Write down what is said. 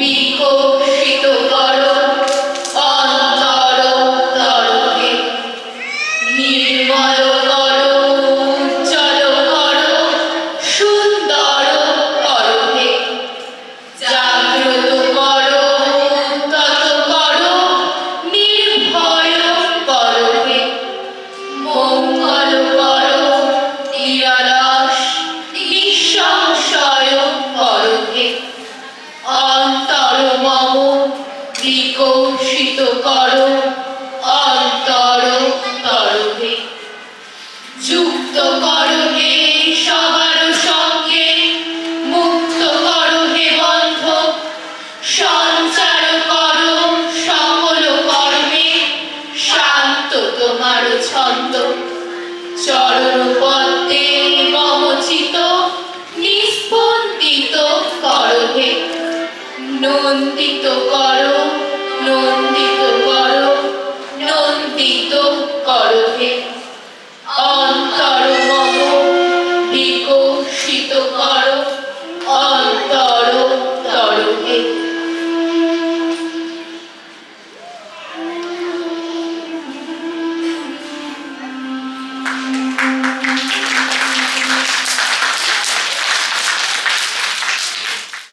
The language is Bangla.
Because অন্তর সবার সঙ্গে মুক্ত কর বন্ধ। সঞ্চার কর কর্মে শান্ত তোমার ছন্দ। চরণ নন্দিত করো নন্দিত